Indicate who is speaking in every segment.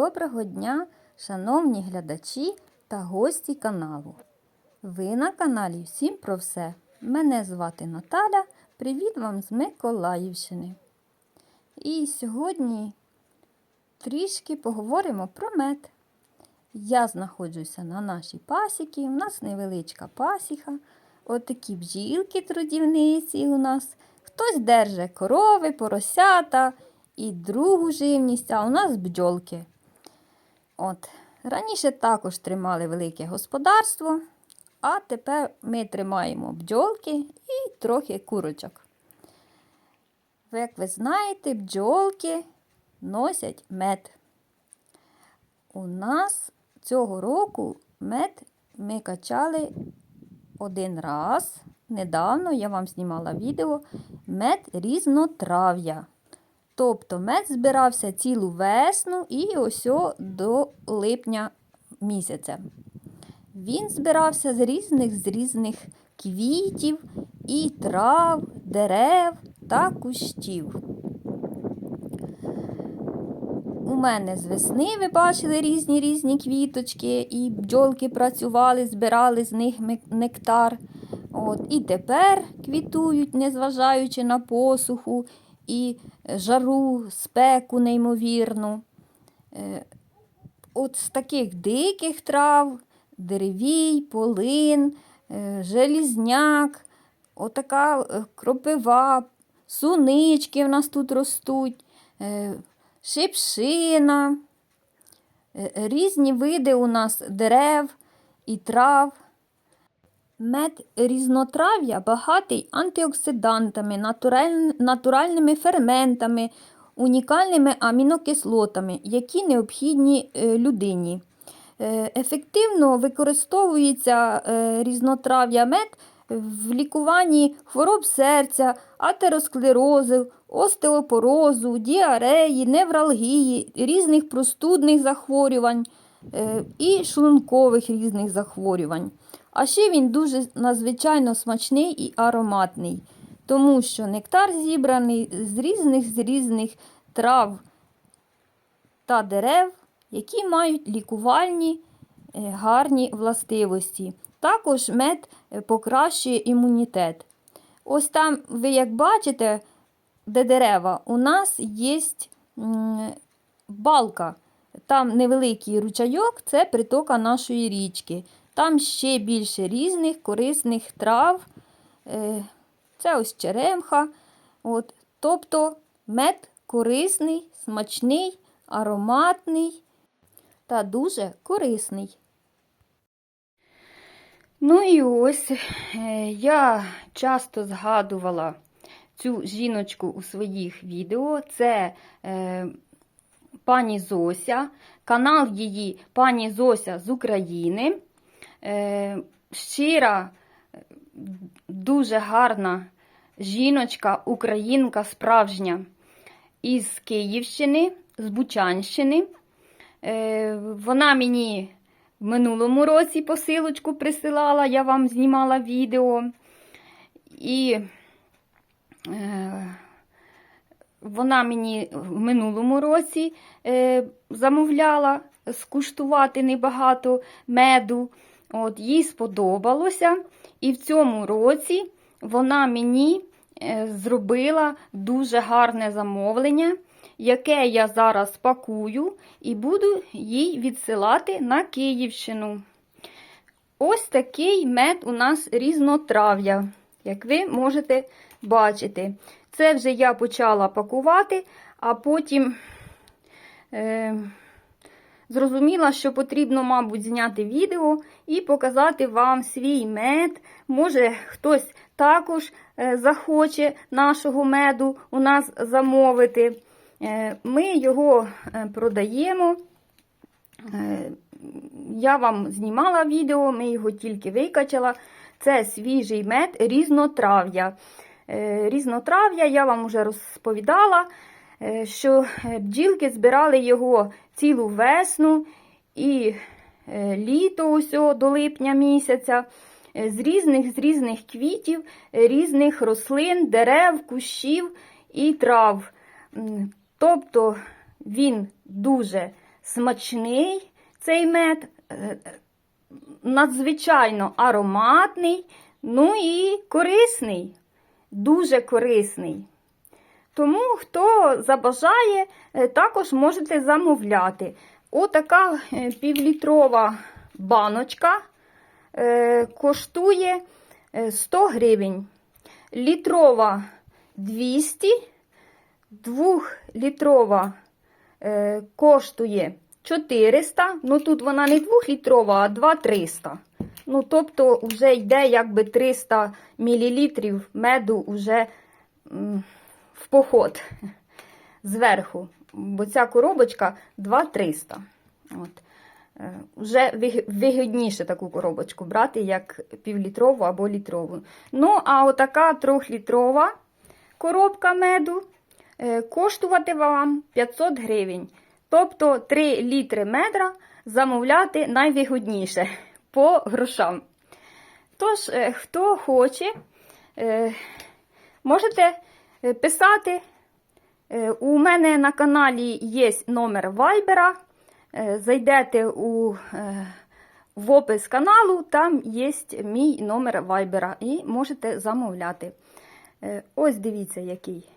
Speaker 1: Доброго дня, шановні глядачі та гості каналу. Ви на каналі Всім про все. Мене звати Наталя. Привіт вам з Миколаївщини. І сьогодні трішки поговоримо про мед. Я знаходжуся на нашій пасіці. У нас невеличка пасіка. Отакі бджілки трудівниці у нас. Хтось держить корови, поросята і другу живність, а у нас бджолки. От. Раніше також тримали велике господарство, а тепер ми тримаємо бджолки і трохи курочок. Як ви знаєте, бджолки носять мед. У нас цього року мед ми качали один раз. Недавно я вам знімала відео мед різнотрав'я. Тобто мед збирався цілу весну і ось до липня місяця. Він збирався з різних з різних квітів і трав, дерев та кущів. У мене з весни ви бачили різні різні квіточки, і бджолки працювали, збирали з них нектар. От, І тепер квітують, незважаючи на посуху і жару, спеку неймовірну. От з таких диких трав, деревій, полин, желізняк, отака кропива, сунички в нас тут ростуть, шипшина, різні види у нас дерев і трав. Мед різнотрав'я багатий антиоксидантами, натуральними ферментами, унікальними амінокислотами, які необхідні людині. Ефективно використовується різнотрав'я мед в лікуванні хвороб серця, атеросклерозу, остеопорозу, діареї, невралгії, різних простудних захворювань і шлункових різних захворювань. А ще він дуже надзвичайно смачний і ароматний, тому що нектар зібраний з різних з різних трав та дерев, які мають лікувальні гарні властивості. Також мед покращує імунітет. Ось там, ви як бачите, де дерева, у нас є балка. Там невеликий ручайок це притока нашої річки. Там ще більше різних корисних трав. Це ось черемха. От. Тобто мед корисний, смачний, ароматний та дуже корисний. Ну і ось я часто згадувала цю жіночку у своїх відео. Це е, пані Зося, канал її пані Зося з України. Е, щира, дуже гарна жіночка, українка справжня із Київщини, з Бучанщини. Е, вона мені в минулому році посилочку присилала, я вам знімала відео. І е, вона мені в минулому році замовляла скуштувати небагато меду. От, Їй сподобалося. І в цьому році вона мені зробила дуже гарне замовлення, яке я зараз пакую і буду їй відсилати на Київщину. Ось такий мед у нас різнотрав'я, як ви можете бачити. Це вже я почала пакувати, а потім. Е Зрозуміла, що потрібно, мабуть, зняти відео і показати вам свій мед. Може, хтось також захоче нашого меду у нас замовити. Ми його продаємо. Я вам знімала відео, ми його тільки викачала. Це свіжий мед різнотрав'я. Різнотрав'я я вам вже розповідала. Що бджілки збирали його цілу весну і літо ось до липня місяця, з різних з різних квітів, різних рослин, дерев, кущів і трав. Тобто він дуже смачний цей мед, е, надзвичайно ароматний, ну і корисний, дуже корисний. Тому, хто забажає, е, також можете замовляти. Отака е, півлітрова баночка е, коштує е, 100 гривень. Літрова 200, двохлітрова е, коштує 400. Ну тут вона не двохлітрова, а 2-300. Ну, тобто, вже йде якби 300 мл меду вже м, в поход зверху. Бо ця коробочка 2-300. От. Е, Вже вигідніше таку коробочку брати, як півлітрову або літрову. Ну, а отака трьохлітрова коробка меду е, коштувати вам 500 гривень. Тобто 3 літри медра замовляти найвигідніше по грошам. Тож, е, хто хоче, можете писати. Е, У мене на каналі є номер вайбера. Е, Зайдете у, е, в опис каналу, там є мій номер вайбера і можете замовляти. Е, Ось дивіться, який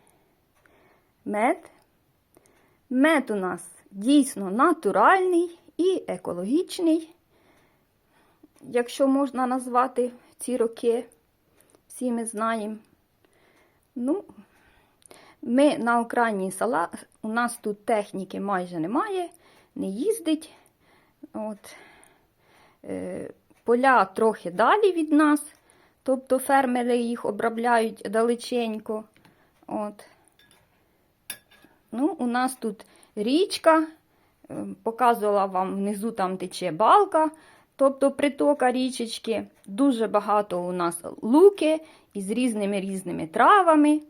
Speaker 1: мед. Мед у нас дійсно натуральний і екологічний, якщо можна назвати ці роки, всі ми знаємо. Ну, ми на окраїні села, у нас тут техніки майже немає, не їздить. От. Е, поля трохи далі від нас, тобто фермери їх обробляють далеченько. От. Ну, у нас тут річка, е, показувала вам внизу там тече балка, тобто притока річечки. Дуже багато у нас луки із різними різними травами,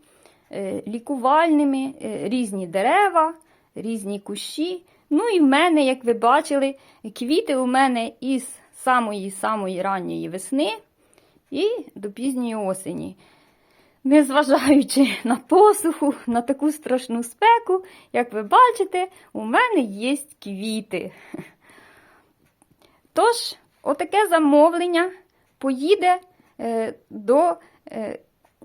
Speaker 1: лікувальними, е, різні дерева, різні кущі. Ну і в мене, як ви бачили, квіти у мене із самої-самої ранньої весни і до пізньої осені. Незважаючи на посуху, на таку страшну спеку, як ви бачите, у мене є квіти. Тож, отаке замовлення поїде е, до е,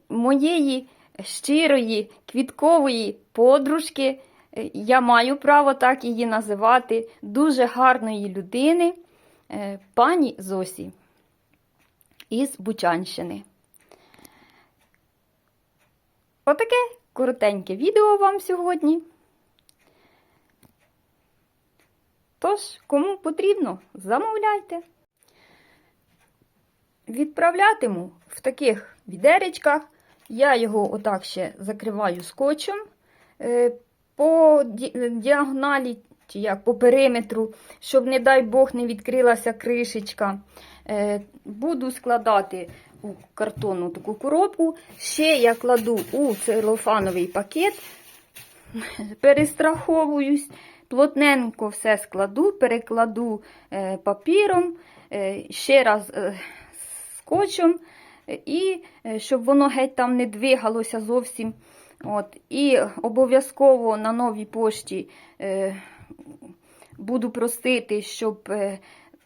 Speaker 1: моєї щирої квіткової подружки. Е, Я маю право так її називати, дуже гарної людини, е, пані Зосі із Бучанщини. Отаке коротеньке відео вам сьогодні. Тож, кому потрібно, замовляйте. Відправлятиму в таких відеречках. Я його отак ще закриваю скотчем е, по діагоналі, чи як по периметру, щоб, не дай Бог, не відкрилася кришечка. Е, Буду складати у картонну таку коробку. Ще я кладу у целофановий пакет, перестраховуюсь, плотненько все складу, перекладу е, папіром, ще раз скотчем, і е, щоб воно геть там не двигалося зовсім. От, і обов'язково на новій пошті е, буду просити, щоб е,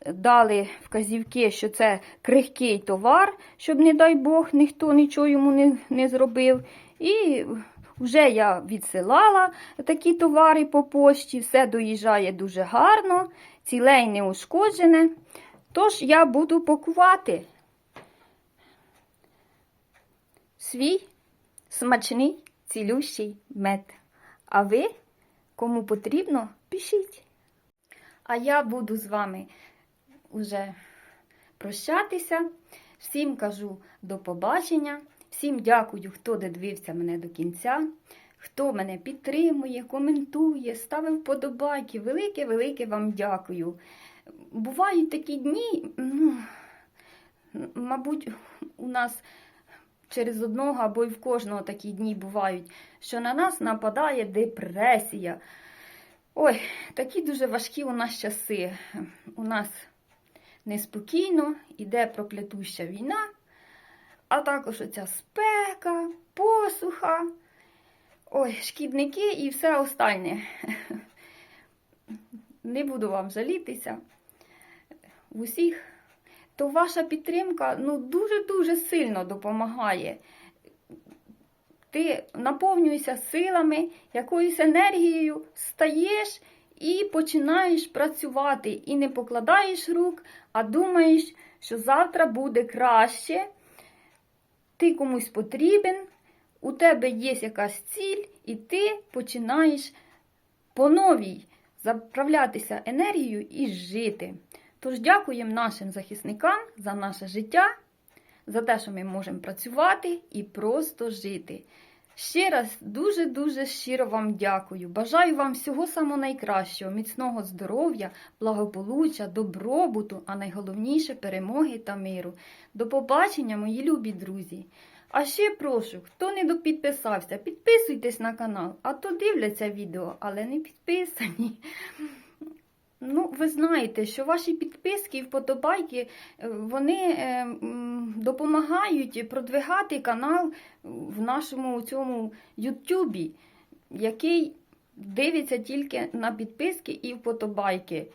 Speaker 1: дали вказівки, що це крихкий товар, щоб, не дай Бог, ніхто нічого йому не, не зробив. І вже я відсилала такі товари по пошті, все доїжджає дуже гарно, ціле й не ушкоджене. Тож я буду пакувати свій смачний цілющий мед. А ви, кому потрібно, пишіть. А я буду з вами уже прощатися. Всім кажу до побачення. Всім дякую, хто додивився мене до кінця, хто мене підтримує, коментує, ставив вподобайки. Велике-велике вам дякую. Бувають такі дні, ну, мабуть, у нас через одного або й в кожного такі дні бувають, що на нас нападає депресія. Ой, такі дуже важкі у нас часи. У нас неспокійно, іде проклятуща війна, а також оця спека, посуха, ой, шкідники і все останнє. не буду вам жалітися в усіх, то ваша підтримка ну, дуже-дуже сильно допомагає. Ти наповнюєшся силами, якоюсь енергією, стаєш і починаєш працювати. І не покладаєш рук, а думаєш, що завтра буде краще. Ти комусь потрібен, у тебе є якась ціль, і ти починаєш по новій заправлятися енергією і жити. Тож дякуємо нашим захисникам за наше життя, за те, що ми можемо працювати і просто жити. Ще раз дуже-дуже щиро вам дякую. Бажаю вам всього самого найкращого, міцного здоров'я, благополуччя, добробуту, а найголовніше перемоги та миру. До побачення, мої любі друзі! А ще прошу, хто не допідписався, підписуйтесь на канал, а то дивляться відео, але не підписані. Ну, ви знаєте, що ваші підписки і вподобайки е, вони е, допомагають продвигати канал в нашому цьому Ютубі, який дивиться тільки на підписки і вподобайки.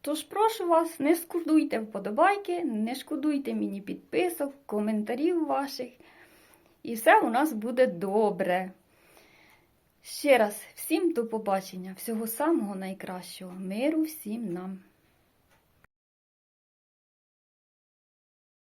Speaker 1: Тож прошу вас, не шкодуйте вподобайки, не шкодуйте мені підписок, коментарів ваших. І все у нас буде добре. Ще раз всім до побачення, всього самого найкращого, миру всім нам.